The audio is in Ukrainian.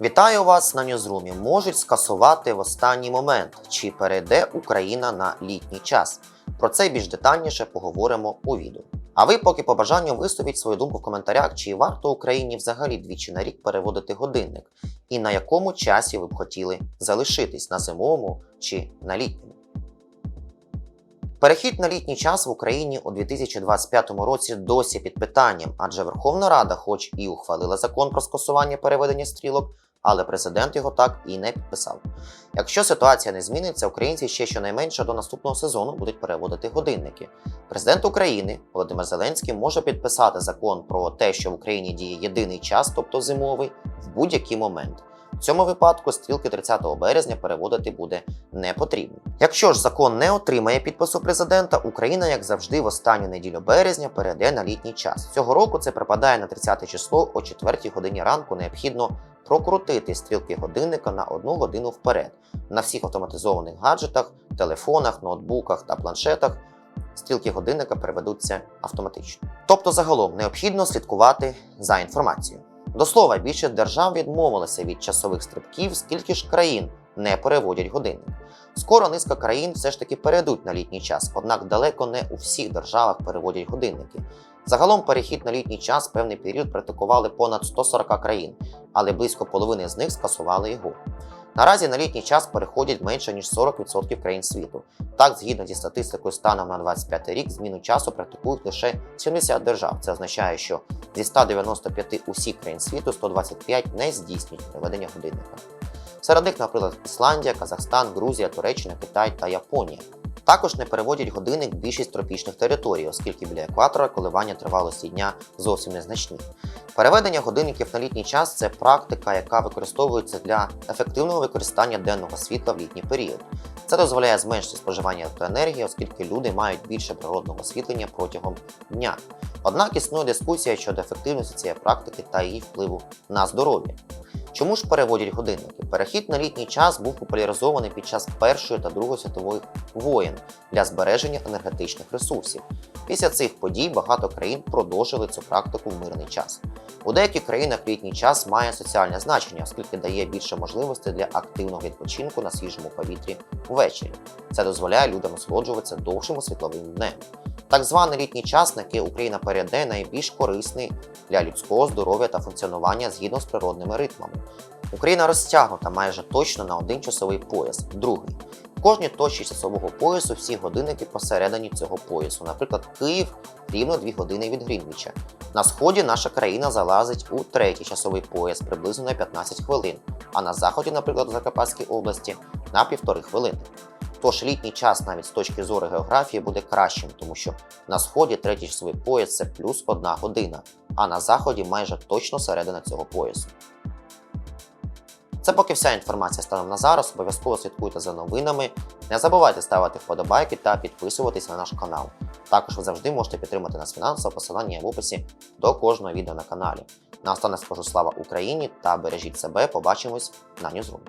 Вітаю вас на Ньюзрумі. Можуть скасувати в останній момент, чи перейде Україна на літній час. Про це більш детальніше поговоримо у відео. А ви поки по бажанню висловіть свою думку в коментарях, чи варто Україні взагалі двічі на рік переводити годинник, і на якому часі ви б хотіли залишитись на зимовому чи на літньому. Перехід на літній час в Україні у 2025 році досі під питанням, адже Верховна Рада, хоч і ухвалила закон про скасування переведення стрілок, але президент його так і не підписав. Якщо ситуація не зміниться, українці ще щонайменше до наступного сезону будуть переводити годинники. Президент України Володимир Зеленський може підписати закон про те, що в Україні діє єдиний час, тобто зимовий, в будь-який момент. В цьому випадку стрілки 30 березня переводити буде не потрібно. Якщо ж закон не отримає підпису президента, Україна, як завжди, в останню неділю березня перейде на літній час. Цього року це припадає на 30 число о 4 годині ранку. Необхідно прокрутити стрілки годинника на одну годину вперед. На всіх автоматизованих гаджетах, телефонах, ноутбуках та планшетах стрілки годинника переведуться автоматично. Тобто, загалом необхідно слідкувати за інформацією. До слова, більше держав відмовилися від часових стрибків, скільки ж країн не переводять годинник. Скоро низка країн все ж таки перейдуть на літній час, однак далеко не у всіх державах переводять годинники. Загалом перехід на літній час певний період практикували понад 140 країн, але близько половини з них скасували його. Наразі на літній час переходять менше ніж 40% країн світу. Так, згідно зі статистикою станом на 25 рік, зміну часу практикують лише 70 держав. Це означає, що зі 195 усіх країн світу 125 не здійснюють проведення годинника. Серед них, наприклад, Ісландія, Казахстан, Грузія, Туреччина, Китай та Японія. Також не переводять годинник в більшість тропічних територій, оскільки біля екватора коливання тривалості дня зовсім незначні. Переведення годинників на літній час це практика, яка використовується для ефективного використання денного світла в літній період. Це дозволяє зменшити споживання електроенергії, оскільки люди мають більше природного освітлення протягом дня. Однак існує дискусія щодо ефективності цієї практики та її впливу на здоров'я. Чому ж переводять годинники? Перехід на літній час був популяризований під час Першої та Другої світових воєн для збереження енергетичних ресурсів. Після цих подій багато країн продовжили цю практику в мирний час. У деяких країнах літній час має соціальне значення, оскільки дає більше можливостей для активного відпочинку на свіжому повітрі ввечері. Це дозволяє людям насолоджуватися довшим світловим днем. Так званий літній час, на який Україна перейде, найбільш корисний для людського здоров'я та функціонування згідно з природними ритмами. Україна розтягнута майже точно на один часовий пояс, другий. В кожній точці часового поясу всі годинники посередині цього поясу. Наприклад, Київ рівно 2 години від Грінвіча. На сході наша країна залазить у третій часовий пояс приблизно на 15 хвилин, а на заході, наприклад, в Закарпатській області, на півтори хвилини. Тож літній час навіть з точки зору географії буде кращим, тому що на сході третій часовий пояс це плюс одна година, а на заході майже точно середина цього поясу. Це поки вся інформація станом на зараз. Обов'язково слідкуйте за новинами. Не забувайте ставити вподобайки та підписуватись на наш канал. Також ви завжди можете підтримати нас фінансово, посилання в описі до кожного відео на каналі. Наостанок скажу слава Україні та бережіть себе. Побачимось на Ньюзрумі.